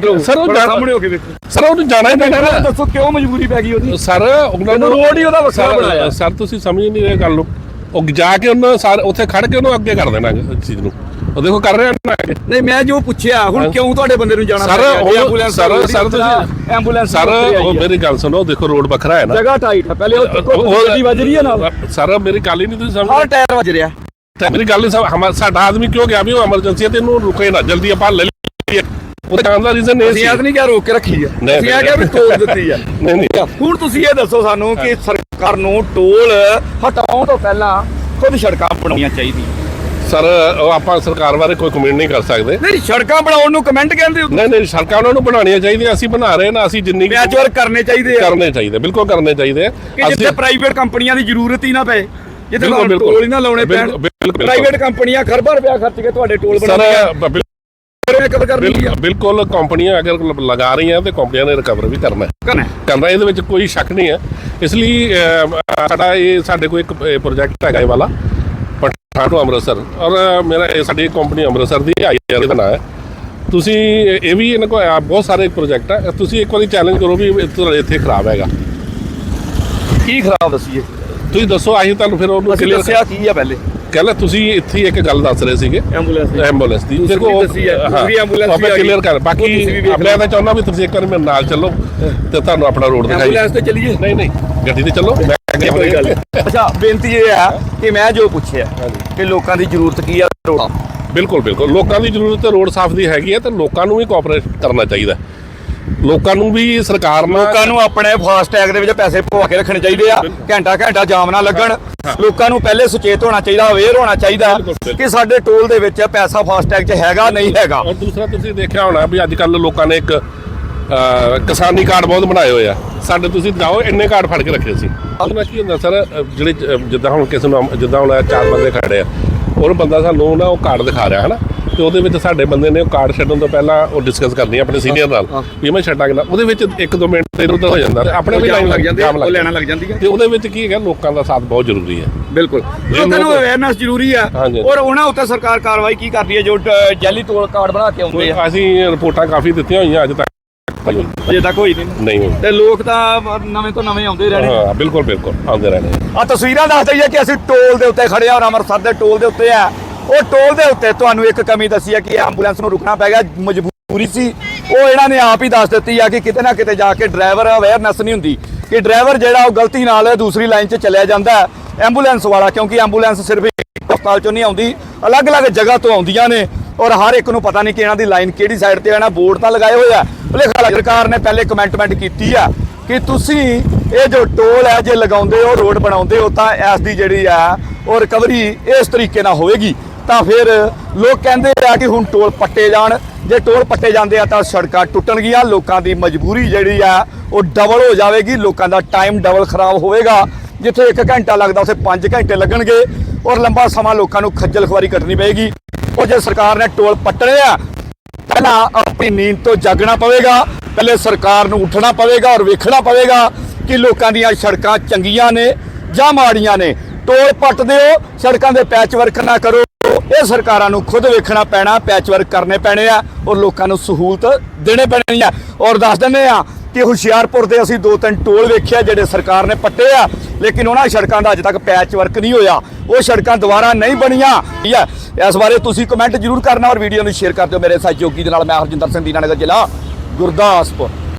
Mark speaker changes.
Speaker 1: Sir ਉਹ ਜਾਣਾ-
Speaker 2: ਸਾਹਮਣੇ ਹੋ ਕੇ ਵੇਖੋ।
Speaker 1: ਸਰ ਉਹਨੂੰ ਜਾਣਾ ਹੀ ਪੈਣਾ। ਨਾ।
Speaker 2: ਦੱਸੋ ਕਿਉਂ ਮਜਬੂਰੀ ਪੈ ਗਈ ਉਹਦੀ?
Speaker 1: ਸਰ ਉਹਨਾਂ
Speaker 2: ਇਹਨੂੰ road ਹੀ ਉਹਦਾ
Speaker 1: ਸਰ-
Speaker 2: ਬਣਾਇਆ।
Speaker 1: ਸਰ ਤੁਸੀਂ ਸਮਝ ਨਹੀਂ ਰਹੇ ਗੱਲ ਨੂੰ। ਉਹ ਜਾ ਕੇ ਉਹਨਾਂ ਸਰ ਉੱਥੇ ਖੜ ਕੇ ਉਹਨੂੰ ਅੱਗੇ ਕਰ ਦੇਣਾ ਇਸ ਚੀਜ਼ ਨੂੰ। ਉਹ ਦੇਖੋ ਕਰ ਰਿਹਾ ਨਾ।
Speaker 2: ਨਹੀਂ ਮੈਂ ਜੋ ਪੁੱਛਿਆ ਹੁਣ। ਕਿਉਂ ਤੁਹਾਡੇ ਬੰਦੇ ਨੂੰ ਜਾਣਾ
Speaker 1: sir,
Speaker 2: ambulance
Speaker 1: sir-
Speaker 2: road
Speaker 1: sir, ਤੁਸੀਂ-
Speaker 2: ਐਂਬੂਲੈਂਸ
Speaker 1: ਸਰ ਉਹ ਮੇਰੀ ਗੱਲ ਸੁਣੋ ਦੇਖੋ ਰੋਡ ਵੱਖਰਾ ਹੈ ਨਾ।
Speaker 2: ਜਗ੍ਹਾ ਟਾਈਟ ਹੈ ਪਹਿਲੇ ਉਹ ਗੱਡੀ ਵੱਜ ਰਹੀ ਹੈ ਨਾਲ
Speaker 1: ਸਰ ਮੇਰੀ ਗੱਲ ਹੀ ਨਹੀਂ ਤੁਸੀਂ
Speaker 2: ਹਰ
Speaker 1: ਸਮਝ
Speaker 2: ਟਾਇਰ ਵੱਜ ਰਿਹਾ।
Speaker 1: ਮੇਰੀ ਗੱਲ ਨਹੀਂ ਸਾਡਾ ਆਦਮੀ ਕਿਉਂ ਗਿਆ? ਵੀ ਉਹ ਐਮਰਜੈਂਸੀ ਹੈ ਤੇ ਇਹਨੂੰ ਰੁਕੇ ਨਾ ਜਲਦੀ ਆਪਾਂ ਲੈ ਲਈਏ। ਉਹਦੇ ਜਾਣ ਦਾ ਰੀਜ਼ਨ ਇਹ ਸੀ।
Speaker 2: ਅਸੀਂ ਨਹੀਂ ਕਿਹਾ ਰੋਕ ਕੇ ਰੱਖੀ ਆ।
Speaker 1: ਨਹੀਂ,
Speaker 2: ਅਸੀਂ ਆ ਕਿਹਾ ਵੀ ਟੋਲ ਦਿੱਤੀ ਆ।
Speaker 1: ਨਹੀਂ ਨਹੀਂ।
Speaker 2: ਹੁਣ ਤੁਸੀਂ ਇਹ ਦੱਸੋ ਸਾਨੂੰ ਕਿ ਸਰਕਾਰ ਨੂੰ ਟੋਲ ਹਟਾਉਣ ਤੋਂ ਪਹਿਲਾਂ ਖੁਦ ਸੜਕਾਂ ਬਣਾਉਣੀਆਂ ਚਾਹੀਦੀਆਂ।
Speaker 1: ਸਰ ਉਹ ਆਪਾਂ ਸਰਕਾਰ ਬਾਰੇ ਕੋਈ ਕਮੈਂਟ ਨਹੀਂ ਕਰ ਸਕਦੇ।
Speaker 2: ਨਹੀਂ ਸੜਕਾਂ ਬਣਾਉਣ ਨੂੰ ਕਮੈਂਟ ਕਹਿੰਦੇ ਹੋ
Speaker 1: ਨਹੀਂ ਨਹੀਂ ਸੜਕਾਂ ਉਹਨਾਂ ਨੂੰ ਬਣਾਉਣੀਆਂ ਚਾਹੀਦੀਆਂ। ਅਸੀਂ ਬਣਾ ਰਹੇ ਨਾ ਅਸੀਂ ਜਿੰਨੀ
Speaker 2: ਪੈਚ ਵਰਕ ਕਰਨੇ ਚਾਹੀਦੇ ਆ।
Speaker 1: ਕਰਨੇ ਚਾਹੀਦੇ ਬਿਲਕੁਲ ਕਰਨੇ ਚਾਹੀਦੇ। ਆ।
Speaker 2: ਕਿ ਜਿੱਥੇ ਪ੍ਰਾਈਵੇਟ ਕੰਪਨੀਆਂ ਦੀ ਜ਼ਰੂਰਤ ਹੀ ਨਾ ਪਏ ਜਿੱਥੇ
Speaker 1: ਬਿਲਕੁਲ,
Speaker 2: ਤੁਹਾਨੂੰ
Speaker 1: ਬਿਲਕੁਲ।
Speaker 2: ਟੋਲ ਹੀ ਨਾ ਲਾਉਣੇ ਪੈਣ।
Speaker 1: ਬਿਲਕੁਲ, ਬਿਲਕੁਲ।
Speaker 2: ਪ੍ਰਾਈਵੇਟ ਕੰਪਨੀਆਂ ਖਰਬਾਂ ਰੁਪਇਆ ਖਰਚ ਕੇ ਤੁਹਾਡੇ ਟੋਲ
Speaker 1: ਸਰ
Speaker 2: ਬਣਾਉਂਦੀਆਂ
Speaker 1: ਬਿਲ-
Speaker 2: ਕਰਨੀ ਆ?
Speaker 1: ਬਿਲ- ਬਿਲਕੁਲ ਕੰਪਨੀਆਂ ਅਗਰ ਲਗਾ ਰਹੀਆਂ ਤੇ ਕੰਪਨੀਆਂ ਨੇ ਰਿਕਵਰ ਵੀ ਕਰਨਾ ਹੈ।
Speaker 2: ਕਰਨਾ ਹੈ।
Speaker 1: ਕਰਨਾ ਇਹਦੇ ਵਿੱਚ ਕੋਈ ਸ਼ੱਕ ਨਹੀਂ ਹੈ। ਇਸ ਲਈ ਸਾਡਾ ਇਹ ਸਾਡੇ ਕੋਲ ਇੱਕ ਪ੍ਰੋਜੈਕਟ ਹੈਗਾ ਇਹ ਵਾਲਾ ਪਠਾਨ ਤੋਂ ਅੰਮ੍ਰਿਤਸਰ। ਔਰ ਮੇਰਾ ਇਹ ਸਾਡੀ ਕੰਪਨੀ ਅੰਮ੍ਰਿਤਸਰ ਦੀ ਆਈਆਰ ਦਾ ਨਾਮ ਹੈ। ਤੁਸੀਂ ਇਹ ਵੀ ਇਹਨਾਂ ਕੋਲ ਆ ਬਹੁਤ ਸਾਰੇ ਪ੍ਰੋਜੈਕਟ ਹੈ ਤੁਸੀਂ ਇੱਕ ਵਾਰੀ ਚੈਲੰਜ ਕਰੋ ਵੀ ਇਹ ਤੁਹਾਡੇ ਇੱਥੇ ਖਰਾਬ ਹੈਗਾ।
Speaker 2: ਕੀ ਖਰਾਬ ਦਸੀਏ?
Speaker 1: ਤੁਸੀਂ ਦੱਸੋ ਅਸੀਂ ਤੁਹਾਨੂੰ ਫਿਰ ਉਹਨੂੰ
Speaker 2: ਅਸੀਂ
Speaker 1: clear-
Speaker 2: ਦੱਸਿਆ ਕੀ ਆ ਪਹਿਲੇ?
Speaker 1: ਕਹਿੰਦਾ ਤੁਸੀਂ ਇੱਥੇ ਇੱਕ ਗੱਲ ਦੱਸ ਰਹੇ ਸੀਗੇ।
Speaker 2: ਐਂਬੂਲੈਂਸ
Speaker 1: ਐਂਬੂਲੈਂਸ ਦੀ।
Speaker 2: ਦੂਸਰੀ
Speaker 1: ਦੇਖੋ
Speaker 2: ਦੱਸੀ ਹੈ, ਦੂਸਰੀ ਐਂਬੂਲੈਂਸ
Speaker 1: ਆਪਾਂ
Speaker 2: ਵੀ ਆ ਗਈ।
Speaker 1: ਕਰ
Speaker 2: ਉਹ
Speaker 1: ਬਾਕੀ
Speaker 2: ਤੁਸੀਂ ਵੀ ਵੇਖ
Speaker 1: ਤਾਂ ਚਾਹੁੰਦਾ ਵੀ ਤੁਸੀਂ ਇੱਕ ਵਾਰ ਮੇਰੇ ਨਾਲ ਚੱਲੋ ਤੇ ਤੁਹਾਨੂੰ ਆਪਣਾ ਰੋਡ ਦਿਖਾਈ
Speaker 2: ਐਂਬੂਲੈਂਸ ਤੇ ਚੱਲੀਏ।
Speaker 1: ਨਹੀਂ ਨਹੀਂ। ਗੱਡੀ ਤੇ ਚੱਲੋ। ਮੈਂ ਅੱਗੇ
Speaker 2: ਕੋਈ ਗੱਲ। ਅੱਛਾ ਬੇਨਤੀ ਇਹ ਹੈ ਕਿ ਮੈਂ ਜੋ ਪੁੱਛਿਆ
Speaker 1: ਹਾਂਜੀ।
Speaker 2: ਕਿ ਲੋਕਾਂ ਦੀ ਜ਼ਰੂਰਤ ਕੀ ਆ ਰੋਡਾਂ
Speaker 1: ਬਿਲਕੁਲ ਬਿਲਕੁਲ। ਲੋਕਾਂ ਦੀ ਜ਼ਰੂਰਤ ਹੈ ਰੋਡ ਸਾਫ਼ ਦੀ ਹੈਗੀ ਹੈ ਤੇ ਲੋਕਾਂ ਨੂੰ ਵੀ ਕੋਆਪਰੇਟ ਕਰਨਾ ਚਾਹੀਦਾ। ਹੈ। ਲੋਕਾਂ ਨੂੰ ਵੀ ਸਰਕਾਰ ਨਾਲ
Speaker 2: ਲੋਕਾਂ ਨੂੰ ਆਪਣੇ ਫਾਸਟ ਟੈਗ ਦੇ ਵਿੱਚ ਪੈਸੇ ਪਵਾ ਕੇ ਰੱਖਣੇ ਚਾਹੀਦੇ ਆ। ਘੰਟਾ ਘੰਟਾ ਜਾਮ ਨਾ ਲੱਗਣ। ਲੋਕਾਂ ਨੂੰ ਪਹਿਲੇ ਸੁਚੇਤ ਹੋਣਾ ਚਾਹੀਦਾ ਅਵੇਅਰ ਹੋਣਾ ਚਾਹੀਦਾ। ਕਿ ਸਾਡੇ ਟੋਲ ਦੇ ਵਿੱਚ ਪੈਸਾ ਫਾਸਟ ਟੈਗ 'ਚ ਹੈਗਾ ਨਹੀਂ ਹੈਗਾ।
Speaker 1: ਔਰ ਦੂਸਰਾ ਤੁਸੀਂ ਦੇਖਿਆ ਹੋਣਾ ਵੀ ਅੱਜ ਕੱਲ ਲੋਕਾਂ ਨੇ ਇੱਕ ਕਿਸਾਨੀ ਕਾਰਡ ਬਹੁਤ ਬਣਾਏ ਹੋਏ ਆ। ਸਾਡੇ ਤੁਸੀਂ ਜਾਓ ਇੰਨੇ ਕਾਰਡ ਫੜ ਕੇ ਰੱਖੇ ਸੀ। ਉਹਨਾਂ ਕੀ ਹੁੰਦਾ ਸਰ ਜਿਹੜੇ ਜਿੱਦਾਂ ਹੁਣ ਕਿਸੇ ਨੂੰ ਜਿੱਦਾਂ ਹੁਣ ਚਾਰ ਬੰਦੇ ਖੜੇ ਆ ਉਹ ਬੰਦਾ ਸਾਨੂੰ ਨਾ ਉਹ ਕਾਰਡ ਦਿਖਾ ਰਿਹਾ ਹੈ ਨਾ ਤੇ ਉਹਦੇ ਵਿੱਚ ਸਾਡੇ ਬੰਦੇ ਨੇ ਉਹ ਕਾਰਡ ਛੱਡਣ ਤੋਂ ਪਹਿਲਾਂ ਉਹ ਡਿਸਕਸ ਕਰਨੀ ਆ ਆਪਣੇ ਸੀਨੀਅਰ ਨਾਲ ਵੀ ਮੈਂ ਛੱਡਾਂਗਾ ਨਾ। ਉਹਦੇ ਵਿੱਚ ਇੱਕ ਦੋ ਮਿੰਟ ਇਧਰ ਉਧਰ ਹੋ ਜਾਂਦਾ। ਤੇ ਆਪਣੇ ਵੀ ਲਾਈਨ
Speaker 2: ਲੱਗ ਜਾਂਦੇ
Speaker 1: ਜਾਮ
Speaker 2: ਉਹ ਲੈਣਾ ਲੱਗ ਜਾਂਦੀ ਹੈ
Speaker 1: ਤੇ ਉਹਦੇ ਵਿੱਚ ਕੀ ਹੈਗਾ ਲੋਕਾਂ ਦਾ ਸਾਥ ਬਹੁਤ ਜ਼ਰੂਰੀ ਹੈ।
Speaker 2: ਬਿਲਕੁਲ। ਲੋਕਾਂ ਨੂੰ ਅਵੇਅਰਨੈਸ ਜ਼ਰੂਰੀ ਆ। ਔਰ ਉਹਨਾਂ ਉੱਤੇ ਸਰਕਾਰ ਕਾਰਵਾਈ ਕੀ ਕਰਦੀ ਹੈ ਜੋ ਜੈਲੀ ਟੋਲ ਕਾਰਡ ਬਣਾ ਕੇ ਆਉਂਦੇ ਆ?
Speaker 1: ਅਸੀਂ ਰਿਪੋਰਟਾਂ ਕਾਫੀ ਦਿੱਤੀਆਂ ਹੋਈਆਂ ਅੱਜ ਤੱਕ
Speaker 2: ਅਜੇ ਤੱਕ ਹੋਈ ਨਹੀਂ।
Speaker 1: ਨਹੀਂ
Speaker 2: ਤੇ ਲੋਕ ਤਾਂ ਨਵੇਂ ਤੋਂ ਨਵੇਂ ਆਉਂਦੇ ਰਹਿਣੇ।
Speaker 1: ਹਾਂ ਬਿਲਕੁਲ ਬਿਲਕੁਲ ਆਉਂਦੇ ਰਹਿਣੇ।
Speaker 2: ਆ ਤਸਵੀਰਾਂ ਦੱਸ ਦਈਏ ਕਿ ਅਸੀਂ ਟੋਲ ਦੇ ਉੱਤੇ ਖੜੇ ਆ ਔਰ ਅੰਮ੍ਰਿਤਸਰ ਦੇ ਟੋਲ ਦੇ ਉੱਤੇ ਆ। ਉਹ ਟੋਲ ਦੇ ਉੱਤੇ ਤੁਹਾਨੂੰ ਇੱਕ ਕਮੀ ਦੱਸੀ ਹੈ ਕਿ ਐਂਬੂਲੈਂਸ ਨੂੰ ਰੁਕਣਾ ਪੈ ਗਿਆ, ਮਜਬੂਰੀ ਸੀ। ਉਹ ਇਹਨਾਂ ਨੇ ਆਪ ਹੀ ਦੱਸ ਦਿੱਤੀ ਆ ਕਿ ਕਿਤੇ ਨਾ ਕਿਤੇ ਜਾ ਕੇ ਡਰਾਈਵਰ ਅਵੇਅਰਨੈਸ ਨਹੀਂ ਹੁੰਦੀ ਕਿ ਡਰਾਈਵਰ ਜਿਹੜਾ ਉਹ ਗਲਤੀ ਨਾਲ ਦੂਸਰੀ ਲਾਈਨ 'ਚ ਚਲਿਆ ਜਾਂਦਾ ਐਂਬੂਲੈਂਸ ਵਾਲਾ, ਕਿਉਂਕਿ ਐਂਬੂਲੈਂਸ ਸਿਰਫ ਹਸਪਤਾਲ 'ਚੋਂ ਨਹੀਂ ਆਉਂਦੀ, ਅਲੱਗ-ਅਲੱਗ ਜਗ੍ਹਾ ਤੋਂ ਆਉਂਦੀਆਂ ਨੇ ਔਰ ਹਰ ਇੱਕ ਨੂੰ ਪਤਾ ਨਹੀਂ ਕਿ ਇਹਨਾਂ ਦੀ ਲਾਈਨ ਕਿਹੜੀ ਸਾਈਡ ਤੇ ਹੈ ਬੋਰਡ ਤਾਂ ਲਗਾਏ ਹੋਏ ਆ। ਭੁਲੇਖਾ ਸਰਕਾਰ ਨੇ ਪਹਿਲੇ ਕਮੈਂਟਮੈਂਟ ਕੀਤੀ ਆ ਕਿ ਤੁਸੀਂ ਇਹ ਜੋ ਟੋਲ ਹੈ, ਜੇ ਲਗਾਉਂਦੇ ਹੋ, ਰੋਡ ਬਣਾਉਂਦੇ ਹੋ, ਤਾਂ ਇਸ ਦੀ ਜਿਹੜੀ ਆ ਉਹ ਰਿਕਵਰੀ ਇਸ ਤਰੀਕੇ ਨਾਲ ਹੋਵੇਗੀ ਤਾਂ ਫਿਰ ਲੋਕ ਕਹਿੰਦੇ ਆ ਕਿ ਹੁਣ ਟੋਲ ਪੱਟੇ ਜਾਣ। ਜੇ ਟੋਲ ਪੱਟੇ ਜਾਂਦੇ ਆ ਤਾਂ ਸੜਕਾਂ ਟੁੱਟਣਗੀਆਂ ਲੋਕਾਂ ਦੀ ਮਜਬੂਰੀ ਜਿਹੜੀ ਆ ਉਹ ਡਬਲ ਹੋ ਜਾਵੇਗੀ, ਲੋਕਾਂ ਦਾ ਟਾਈਮ ਡਬਲ ਖਰਾਬ ਹੋਵੇਗਾ। ਜਿੱਥੇ 1 ਘੰਟਾ ਲੱਗਦਾ ਉਸੇ 5 ਘੰਟੇ ਲੱਗਣਗੇ ਔਰ ਲੰਬਾ ਸਮਾਂ ਲੋਕਾਂ ਨੂੰ ਖੱਜਲ ਖੁਆਰੀ ਕੱਟਣੀ ਪਏਗੀ। ਉਹ ਜੇ ਸਰਕਾਰ ਨੇ ਟੋਲ ਪੱਟਣੇ ਆ, ਪਹਿਲਾਂ ਆਪਣੀ ਨੀਂਦ ਤੋਂ ਜਾਗਣਾ ਪਵੇਗਾ, ਪਹਿਲੇ ਸਰਕਾਰ ਨੂੰ ਉੱਠਣਾ ਪਵੇਗਾ ਔਰ ਵੇਖਣਾ ਪਵੇਗਾ ਕਿ ਲੋਕਾਂ ਦੀਆਂ ਸੜਕਾਂ ਚੰਗੀਆਂ ਨੇ ਜਾਂ ਮਾੜੀਆਂ ਨੇ। ਟੋਲ ਪੱਟ ਦਿਓ ਸੜਕਾਂ ਦੇ ਪੈਚ ਵਰਕ ਨਾ ਕਰੋ। ਇਹ ਸਰਕਾਰਾਂ ਨੂੰ ਖੁਦ ਵੇਖਣਾ ਪੈਣਾ ਪੈਚ ਵਰਕ ਕਰਨੇ ਪੈਣੇ ਆ ਔਰ ਲੋਕਾਂ ਨੂੰ ਸਹੂਲਤ ਦੇਣੇ ਪੈਣੀ ਆ। ਔਰ ਦੱਸ ਦਿੰਦੇ ਆ ਕਿ ਹੁਸ਼ਿਆਰਪੁਰ ਦੇ ਅਸੀਂ ਦੋ ਤਿੰਨ ਟੋਲ ਵੇਖਿਆ ਜਿਹੜੇ ਸਰਕਾਰ ਨੇ ਪੱਟੇ ਆ, ਲੇਕਿਨ ਉਹਨਾਂ ਸੜਕਾਂ ਦਾ ਅਜੇ ਤੱਕ ਪੈਚ ਵਰਕ ਨਹੀਂ ਹੋਇਆ। ਉਹ ਸੜਕਾਂ ਦੁਬਾਰਾ ਨਹੀਂ ਬਣੀਆਂ। ਠੀਕ ਹੈ ਇਸ ਬਾਰੇ ਤੁਸੀਂ ਕਮੈਂਟ ਜ਼ਰੂਰ ਕਰਨਾ ਔਰ ਵੀਡੀਓ ਨੂੰ ਸ਼ੇਅਰ ਕਰ ਦਿਓ ਮੇਰੇ ਸਹਿਯੋਗੀ ਦੇ ਨਾਲ। ਮੈਂ ਹਰਜਿੰਦਰ ਸਿੰਘ ਦੀਨਾਨਗਰ ਜ਼ਿਲ੍ਹਾ, ਗੁਰਦਾਸਪੁਰ।